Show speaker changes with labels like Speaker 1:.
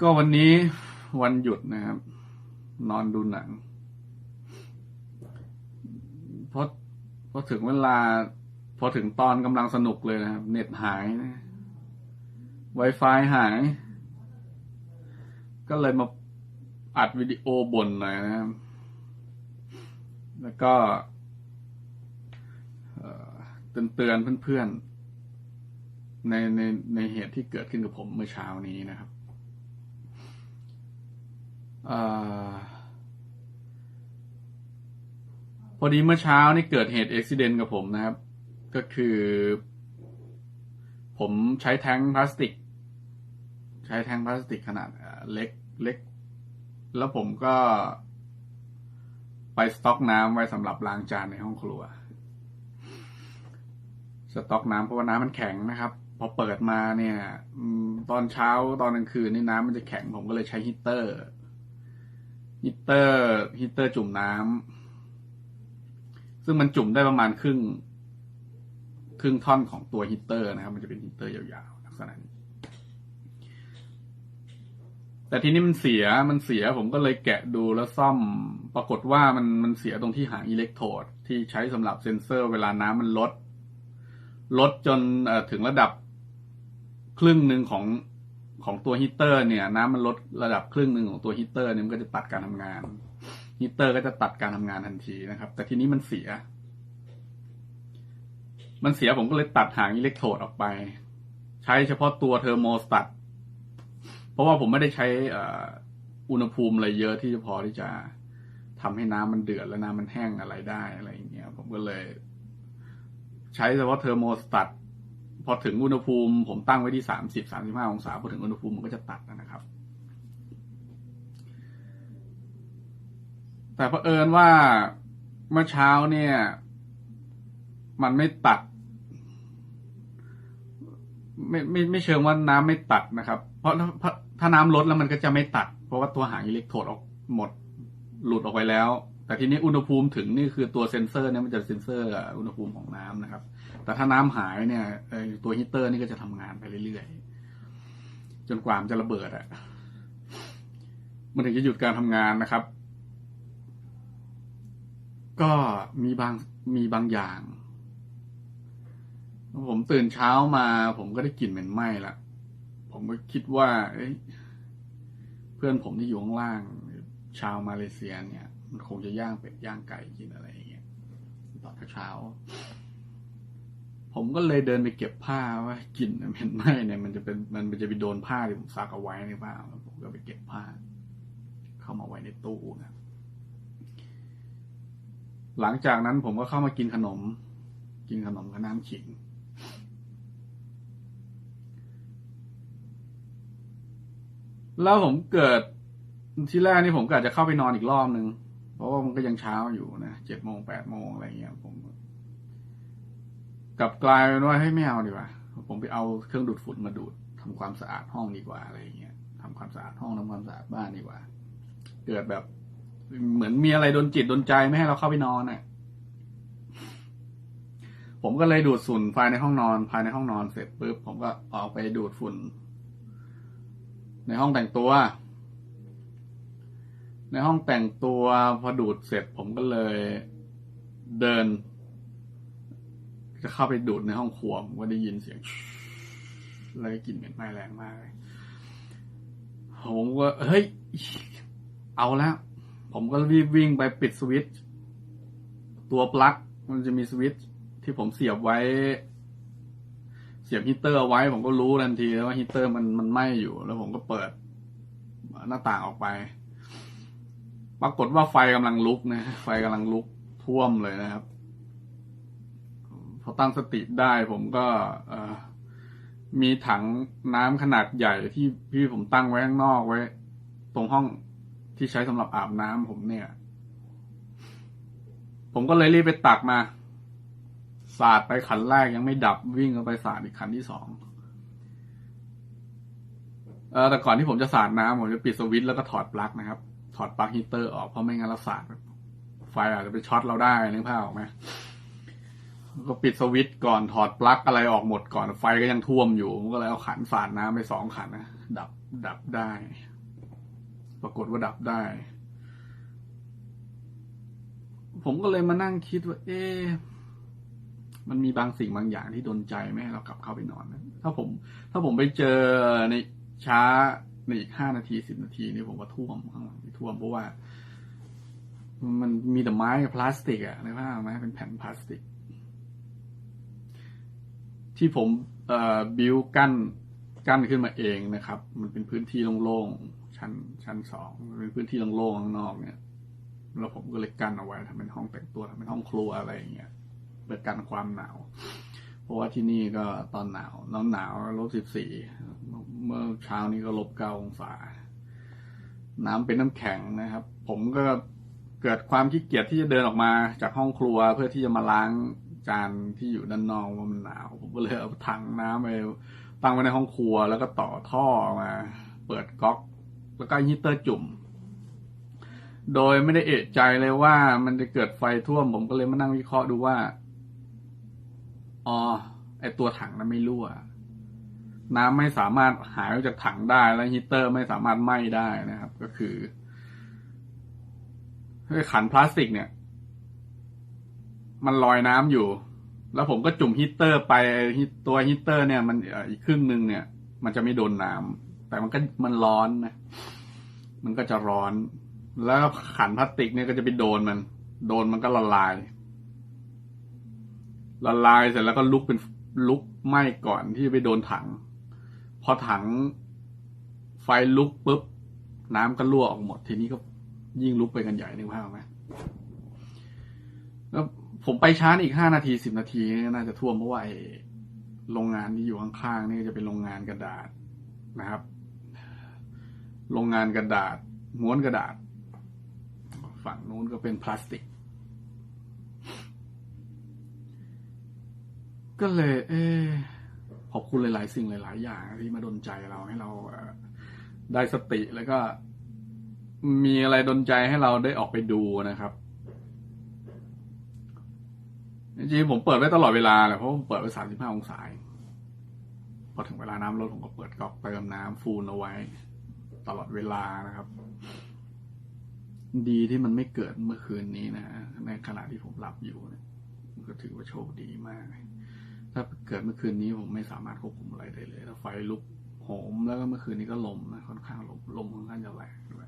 Speaker 1: ก็วันนี้วันหยุดนะครับ นอนดูหนังเพราะพอถึงเวลา พอถึงตอนกำลังสนุกเลยนะครับ เน็ตหายนะ Wi-Fi หาย ก็เลยมาอัดวิดีโอบ่นหน่อยนะครับ แล้วก็เตือนเตือนเพื่อนๆในในในเหตุที่เกิดขึ้นกับผมเมื่อเช้านี้นะครับ พอดีเมื่อเช้านี่เกิดเหตุอุบิเหตุกับผมนะครับ ก็คือ ผมใช้แท้งพลาสติก ใช้แท้งพลาสติกขนาดเล็กเล็ก แล้วผมก็ ไปสต็อกน้ำไว้สำหรับล้างจานในห้องครัว สต็อกน้ำเพราะว่าน้ำมันแข็งนะครับพอเปิดมาเนี่ยตอนเช้าตอนกลางคืนนี่น้ำมันจะแข็งผมก็เลยใช้ฮีตเตอร์ ฮีตเตอร์ฮีตเตอร์จุ่มน้ำซึ่งมันจุ่มได้ประมาณครึ่ง ครึ่งท่อนของตัวฮีตเตอร์นะครับ มันจะเป็นฮีตเตอร์ยาวๆลักษณะนี้แต่ทีนี้มันเสีย มันเสีย ผมก็เลยแกะดูแล้วซ่อม ปรากฏว่ามันมันเสียตรงที่หางอิเล็กโทรดที่ใช้สำหรับเซ็นเซอร์เวลาน้ำมันลด ลดจนถึงระดับครึ่งหนึ่งของ ของตัวฮีตเตอร์เนี่ย น้ำมันลดระดับครึ่งหนึ่งของตัวฮีตเตอร์เนี่ยมันก็จะตัดการทำงานฮีตเตอร์ก็จะตัดการทำงานทันทีนะครับ แต่ทีนี้มันเสีย มันเสียผมก็เลยตัดหางอิเล็กโทรดออกไป ใช้เฉพาะตัวเทอร์โมสตัตเพราะว่าผมไม่ได้ใช้อ,อุณหภูมิอะไรเยอะที่จะพอที่จะทำให้น้ำมันเดือดและน้ำมันแห้งอะไรได้อะไรอย่างเงี้ยผมก็เลย ใช้เฉพาะเทอร์โมสตัต พอถึงอุณหภูมิ ผมตั้งไว้ที่สามสิบสามสิบห้าองศาพอถึงอุณหภูมิมันก็จะตัดนะครับ แต่เผอิญว่าเมื่อเช้าเนี่ย มันไม่ตัด ไม่ไม่ไม่เชิงว่าน้ำไม่ตัดนะครับ เพราะถ้าถ้าถ้าน้ำลดแล้วมันก็จะไม่ตัด เพราะว่าตัวหางอิเล็กโทรดออกหมด หลุดออกไปแล้ว แต่ทีนี้อุณหภูมิถึงนี่คือตัวเซ็นเซอร์เนี่ยมันจะเซ็นเซอร์อุณหภูมิของน้ำนะครับ แต่ถ้าน้ำหายเนี่ยตัวฮีเตอร์นี่ก็จะทำงานไปเรื่อยๆ จนกว่ามันจะระเบิดอะมันถึงจะหยุดการทำงานนะครับ ก็มีบางมีบางอย่าง ผมตื่นเช้ามา ผมก็ได้กลิ่นเหม็นไหม้ละผมก็คิดว่าเเพื่อนผมที่อยู่ข้างล่าง ชาวมาเลเซียเนี่ย มันคงจะย่างเป็ดย่างไก่กินอะไรอย่างเงี้ยตอนเช้า ผมก็เลยเดินไปเก็บผ้าว่ากลิ่นเหม็นไหม้เนี่ยมันจะเป็นมันจะไปโดนผ้าที่ผมซักเอาไว้ในบ้านผมก็ไปเก็บผ้า เข้ามาไว้ในตู้นะหลังจากนั้นผมก็เข้ามากินขนม กินขนมกับน้ำขิงแล้วผมเกิดที่แรกนี่ผมก็อาจจะเข้าไปนอนอีกรอบนึง เพราะว่ามันก็ยังเช้าอยู่นะเจ็ดโมงแปดโมงอะไรเงี้ยผมกลับกลายเป็นว่าให้ไม่เอาดีกว่า ผมไปเอาเครื่องดูดฝุ่นมาดูดทำความสะอาดห้องดีกว่าอะไรเงี้ยทำความสะอาดห้องทำความสะอาดบ้านดีกว่า เกิดแบบเหมือนมีอะไรโดนจิตโดนใจไม่ให้เราเข้าไปนอนน่ะ ผมก็เลยดูดฝุ่นภายในห้องนอน ภายในห้องนอนเสร็จปุ๊บผมก็ออกไปดูดฝุ่น ในห้องแต่งตัว ในห้องแต่งตัวพอดูดเสร็จผมก็เลยเดิน จะเข้าไปดูดในห้องครัวผมก็ได้ยินเสียงแล้วกลิ่นเหม็นไหม้แรงมากเลยผมก็เฮ้ย เอาแล้ว ผมก็รีบวิ่งไปปิดสวิตช์ตัวปลั๊กมันจะมีสวิตช์ที่ผมเสียบไว้ เสียบฮีเตอร์ไว้ ผมก็รู้ทันทีแล้วว่าฮีเตอร์มันมันไหม้อยู่ แล้วผมก็เปิดหน้าต่างออกไป ปรากฏว่าไฟกำลังลุกนะ ไฟกำลังลุกท่วมเลยนะครับ พอตั้งสติได้ผมก็มีถังน้ำขนาดใหญ่ที่พี่ผมตั้งไว้ข้างนอกไว้ ตรงห้องที่ใช้สำหรับอาบน้ำผมเนี่ย ผมก็เลยรีบไปตักมา สาดไปขันแรกยังไม่ดับวิ่งเข้าไปสาดอีกขันที่สองเออแต่ก่อนที่ผมจะสาดน้ำผมจะปิดสวิตช์แล้วก็ถอดปลั๊กนะครับ ถอดปลั๊กฮีเตอร์ออกเพราะไม่งั้นเราสาดไฟอาจจะไปช็อตเราได้นึกภาพออกไหมก็ปิดสวิตช์ก่อนถอดปลั๊กอะไรออกหมดก่อนไฟก็ยังท่วมอยู่ผมก็เลยเอาขันสาดน้ำไปสองขันนะดับดับได้ ปรากฏว่าดับได้ ผมก็เลยมานั่งคิดว่า เอ๊ะมันมีบางสิ่งบางอย่างที่ดนใจไม่ให้เรากลับเข้าไปนอนนะถ้าผม ถ้าผมไปเจอในช้า ในอีกห้านาทีสิบนาทีนี่ผมก็ท่วมข้างหลังท่วมเพราะว่า มันมีแต่ไม้กับพลาสติกอะนึกภาพไหมเป็นแผ่นพลาสติก ที่ผมเอ่อบิวกั้นกั้นขึ้นมาเองนะครับ มันเป็นพื้นที่โล่งๆชั้นชั้นสองเป็นพื้นที่โล่งๆข้างนอกเนี่ยแล้วผมก็เลยกั้นเอาไว้ทำเป็นห้องแต่งตัวทำเป็นห้องครัวอะไรอย่างเงี้ยเพื่อกันความหนาว เพราะว่าที่นี่ก็ตอนหนาวนาวหนาวลบสิบสี่เมื่อเช้านี้ก็ลบเก้าองศา น้ำเป็นน้ำแข็งนะครับ ผมก็เกิดความขี้เกียจที่จะเดินออกมาจากห้องครัวเพื่อที่จะมาล้างจานที่อยู่ด้านนอกว่ามันหนาว ผมก็เลยเอาถังน้ำไปตั้งไว้ในห้องครัวแล้วก็ต่อท่อมา เปิดก๊อกแล้วก็ฮีตเตอร์จุ่ม โดยไม่ได้เอะใจเลยว่ามันจะเกิดไฟท่วม ผมก็เลยมานั่งวิเคราะห์ดูว่า อ๋อ ไอตัวถังนั้นไม่รั่ว น้ำไม่สามารถหายออกจากถังได้และฮีเตอร์ไม่สามารถไหม้ได้นะครับ ก็คือไอขันพลาสติกเนี่ย มันลอยน้ำอยู่ แล้วผมก็จุ่มฮีเตอร์ไปตัวฮีเตอร์เนี่ย มันอีกครึ่งหนึ่งเนี่ย มันจะไม่โดนน้ำแต่มันก็มันร้อนนะมันก็จะร้อน แล้วขันพลาสติกเนี่ยก็จะไปโดนมัน โดนมันก็ละลาย ละลายเสร็จแล้วก็ลุกเป็นลุกไหม้ก่อนที่จะไปโดนถัง พอถังไฟลุกปุ๊บน้ำก็รั่วออกหมด ทีนี้ก็ยิ่งลุกไปกันใหญ่นึกภาพไหมแล้วผมไปช้าอีกห้านาทีสิบนาทีน่าจะท่วมเพราะว่าโรงงานที่อยู่ข้างๆนี่จะเป็นโรงงานกระดาษนะครับ โรงงานกระดาษ ม้วนกระดาษ ฝั่งนู้นก็เป็นพลาสติก ก็เลย เออขอบคุณหลาย ๆ สิ่งหลาย ๆ อย่างที่มาดนใจเราให้เราได้สติแล้วก็ มีอะไรดนใจให้เราได้ออกไปดูนะครับจริงๆผมเปิดไว้ตลอดเวลาแหละเพราะผมเปิดไว้สามสิบห้าองศาพอถึงเวลาน้ำลดผมก็เปิดก๊อกเติมน้ำฟูลเอาไว้ ตลอดเวลานะครับ ดีที่มันไม่เกิดเมื่อคืนนี้นะในขณะที่ผมหลับอยู่เนี่ยก็ถือว่าโชคดีมาก ถ้าเกิดเมื่อคืนนี้ผมไม่สามารถควบคุมอะไรได้เลยแล้วไฟลุกโหมแล้วก็เมื่อคืนนี้ก็ลมนะค่อนข้างลมลมค่อนข้างจะแรงด้วย